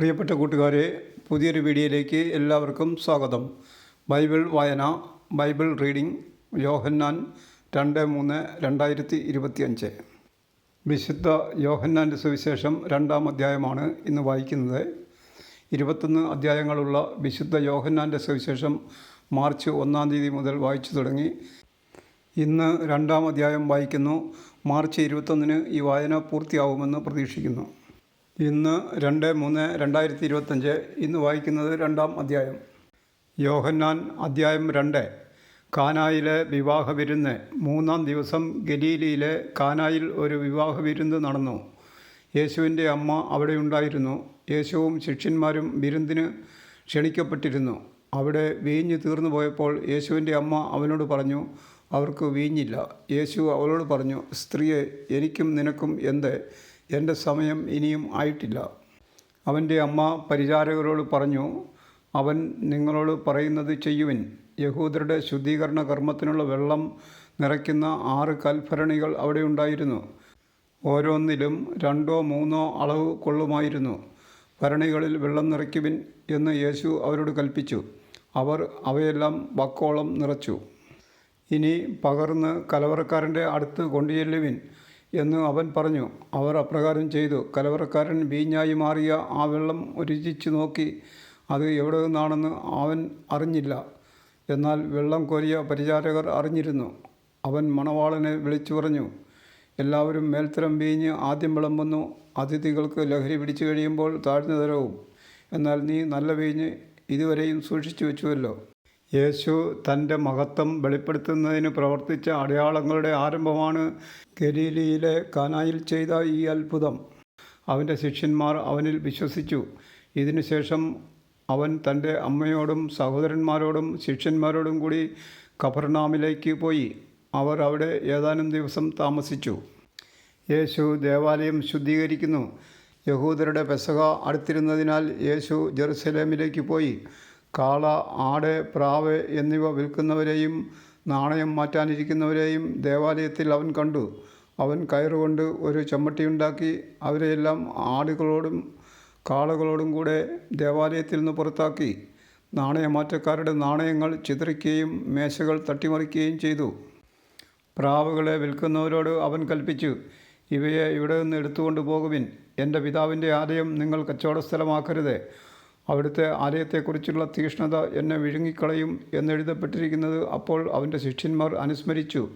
പ്രിയപ്പെട്ട കൂട്ടുകാരെ പുതിയൊരു വീഡിയോയിലേക്ക് എല്ലാവർക്കും സ്വാഗതം. ബൈബിൾ വായന ബൈബിൾ റീഡിംഗ് യോഹന്നാൻ രണ്ട് മൂന്ന് രണ്ടായിരത്തി ഇരുപത്തിയഞ്ച്. വിശുദ്ധ യോഹന്നാന്റെ സുവിശേഷം രണ്ടാം അധ്യായമാണ് ഇന്ന് വായിക്കുന്നത്. ഇരുപത്തൊന്ന് അധ്യായങ്ങളുള്ള വിശുദ്ധ യോഹന്നാന്റെ സുവിശേഷം മാർച്ച് ഒന്നാം തീയതി മുതൽ വായിച്ചു തുടങ്ങി. ഇന്ന് രണ്ടാം അധ്യായം വായിക്കുന്നു. മാർച്ച് ഇരുപത്തൊന്നിന് ഈ വായന പൂർത്തിയാവുമെന്ന് പ്രതീക്ഷിക്കുന്നു. ഇന്ന് രണ്ട് മൂന്ന് രണ്ടായിരത്തി ഇരുപത്തഞ്ച് ഇന്ന് വായിക്കുന്നത് രണ്ടാം അധ്യായം. യോഹന്നാൻ അധ്യായം രണ്ട്. കാനായിലെ വിവാഹ വിരുന്ന് മൂന്നാം ദിവസം ഗലീലിയിലെ കാനായിൽ ഒരു വിവാഹ വിരുന്ന് നടന്നു. യേശുവിന്റെ അമ്മ അവിടെ ഉണ്ടായിരുന്നു. യേശുവും ശിഷ്യന്മാരും വിരുന്നിന് ക്ഷണിക്കപ്പെട്ടിരുന്നു. അവിടെ വീഞ്ഞ് തീർന്നു പോയപ്പോൾ യേശുവിന്റെ അമ്മ അവനോട് പറഞ്ഞു അവർക്ക് വീഞ്ഞില്ല. യേശു അവളോട് പറഞ്ഞു സ്ത്രീയെ എനിക്കും നിനക്കും എന്ത്? എന്റെ സമയം ഇനിയും ആയിട്ടില്ല. അവന്റെ അമ്മ പരിചാരകരോട് പറഞ്ഞു അവൻ നിങ്ങളോട് പറയുന്നത് ചെയ്യുവിൻ. യഹൂദരുടെ ശുദ്ധീകരണ കർമ്മത്തിനുള്ള വെള്ളം നിറയ്ക്കുന്ന ആറ് കൽഭരണികൾ അവിടെ ഉണ്ടായിരുന്നു. ഓരോന്നിലും രണ്ടോ മൂന്നോ അളവ് കൊള്ളുമായിരുന്നു. ഭരണികളിൽ വെള്ളം നിറയ്ക്കുവിൻ എന്ന് യേശു അവരോട് കൽപ്പിച്ചു. അവർ അവയെല്ലാം വക്കോളം നിറച്ചു. ഇനി പകർന്ന് കലവറക്കാരന്റെ അടുത്ത് കൊണ്ടുചെല്ലുവിൻ. എന്ന് അവൻ പറഞ്ഞു. അവർ അപ്രകാരം ചെയ്തു. കലവറക്കാരൻ വീഞ്ഞായി മാറിയ ആ വെള്ളം രുചിച്ചു നോക്കി. അത് എവിടെ നിന്നാണെന്ന് അവൻ അറിഞ്ഞില്ല. എന്നാൽ വെള്ളം കോരിയ പരിചാരകർ അറിഞ്ഞിരുന്നു. അവൻ മണവാളനെ വിളിച്ചു പറഞ്ഞു. എല്ലാവരും മേൽത്തരം വീഞ്ഞ് ആദ്യം വിളമ്പുന്നു. അതിഥികൾക്ക് ലഹരി പിടിച്ചു കഴിയുമ്പോൾ താഴ്ന്നു തരവും. എന്നാൽ നീ നല്ല വീഞ്ഞ് ഇതുവരെയും സൂക്ഷിച്ചു വെച്ചുവല്ലോ. യേശു തന്റെ മഹത്വം വെളിപ്പെടുത്തുന്നതിന് പ്രവർത്തിച്ച അടയാളങ്ങളുടെ ആരംഭമാണ് ഗലീലിയിലെ കാനായിൽ ചെയ്ത ഈ അത്ഭുതം. അവന്റെ ശിഷ്യന്മാർ അവനിൽ വിശ്വസിച്ചു. ഇതിനുശേഷം അവൻ തന്റെ അമ്മയോടും സഹോദരന്മാരോടും ശിഷ്യന്മാരോടും കൂടി കഫർനാമിലേക്ക് പോയി. അവർ അവിടെ ഏതാനും ദിവസം താമസിച്ചു. യേശു ദേവാലയം ശുദ്ധീകരിക്കുന്നു. യഹൂദരുടെ പെസക അടുത്തിരുന്നതിനാൽ യേശു ജെറുസലേമിലേക്ക് പോയി. കാള ആട് പ്രാവ് എന്നിവ വിൽക്കുന്നവരെയും നാണയം മാറ്റാനിരിക്കുന്നവരെയും ദേവാലയത്തിൽ അവൻ കണ്ടു. അവൻ കയറുകൊണ്ട് ഒരു ചമ്മട്ടിയുണ്ടാക്കി അവരെയെല്ലാം ആടുകളോടും കാളകളോടും കൂടെ ദേവാലയത്തിൽ നിന്ന് പുറത്താക്കി. നാണയമാറ്റക്കാരുടെ നാണയങ്ങൾ ചിതറിക്കുകയും മേശകൾ തട്ടിമറിക്കുകയും ചെയ്തു. പ്രാവുകളെ വിൽക്കുന്നവരോട് അവൻ കൽപ്പിച്ചു ഇവയെ ഇവിടെ നിന്ന് എടുത്തുകൊണ്ട് പോകുവിൻ. എന്റെ പിതാവിന്റെ ആലയം നിങ്ങൾ കച്ചവട സ്ഥലമാക്കരുത് അവിടുത്തെ ആലയത്തെക്കുറിച്ചുള്ള തീഷ്ണത എന്നെ വിഴുങ്ങിക്കളയും എന്നെഴുതപ്പെട്ടിരിക്കുന്നത് അപ്പോൾ അവന്റെ ശിഷ്യന്മാർ അനുസ്മരിച്ചു.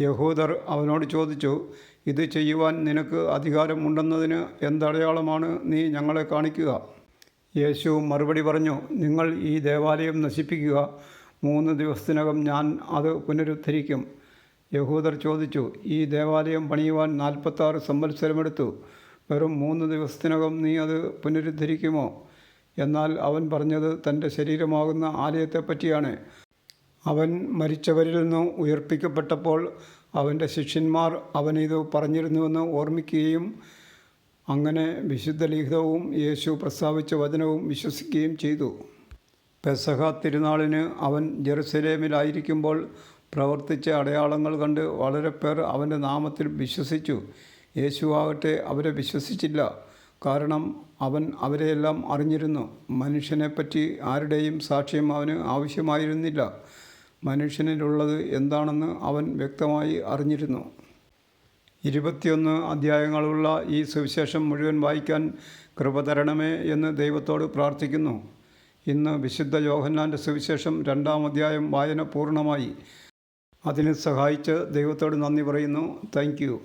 യഹൂദർ അവനോട് ചോദിച്ചു ഇത് ചെയ്യുവാൻ നിനക്ക് അധികാരമുണ്ടെന്നതിന് എന്തടയാളമാണ് നീ ഞങ്ങളെ കാണിക്കുക? യേശു മറുപടി പറഞ്ഞു നിങ്ങൾ ഈ ദേവാലയം നശിപ്പിക്കുക. മൂന്ന് ദിവസത്തിനകം ഞാൻ അത് പുനരുദ്ധരിക്കും. യഹൂദർ ചോദിച്ചു ഈ ദേവാലയം പണിയുവാൻ നാൽപ്പത്താറ് സംവത്സരമെടുത്തു. വെറും മൂന്ന് ദിവസത്തിനകം നീ അത് പുനരുദ്ധരിക്കുമോ? എന്നാൽ അവൻ പറഞ്ഞത് തന്റെ ശരീരമാകുന്ന ആലയത്തെപ്പറ്റിയാണ്. അവൻ മരിച്ചവരിൽ നിന്ന് ഉയർപ്പിക്കപ്പെട്ടപ്പോൾ അവന്റെ ശിഷ്യന്മാർ അവനിത് പറഞ്ഞിരുന്നുവെന്ന് ഓർമ്മിക്കുകയും അങ്ങനെ വിശുദ്ധ ലിഖിതവും യേശു പ്രസ്താവിച്ച വചനവും വിശ്വസിക്കുകയും ചെയ്തു. പെസഹ തിരുനാളിന് അവൻ ജെറുസലേമിലായിരിക്കുമ്പോൾ പ്രവർത്തിച്ച അടയാളങ്ങൾ കണ്ട് വളരെ പേർ അവന്റെ നാമത്തിൽ വിശ്വസിച്ചു. യേശു ആകട്ടെ അവരെ വിശ്വസിച്ചില്ല. കാരണം അവൻ അവരെയെല്ലാം അറിഞ്ഞിരുന്നു. മനുഷ്യനെപ്പറ്റി ആരുടെയും സാക്ഷ്യം അവന് ആവശ്യമായിരുന്നില്ല. മനുഷ്യനിലുള്ളത് എന്താണെന്ന് അവൻ വ്യക്തമായി അറിഞ്ഞിരുന്നു. ഇരുപത്തിയൊന്ന് അധ്യായങ്ങളുള്ള ഈ സുവിശേഷം മുഴുവൻ വായിക്കാൻ കൃപ തരണമേ എന്ന് ദൈവത്തോട് പ്രാർത്ഥിക്കുന്നു. ഇന്ന് വിശുദ്ധ യോഹന്നാന്റെ സുവിശേഷം രണ്ടാം അധ്യായം വായന പൂർണമായി. അതിനെ സഹായിച്ച് ദൈവത്തോട് നന്ദി പറയുന്നു. താങ്ക്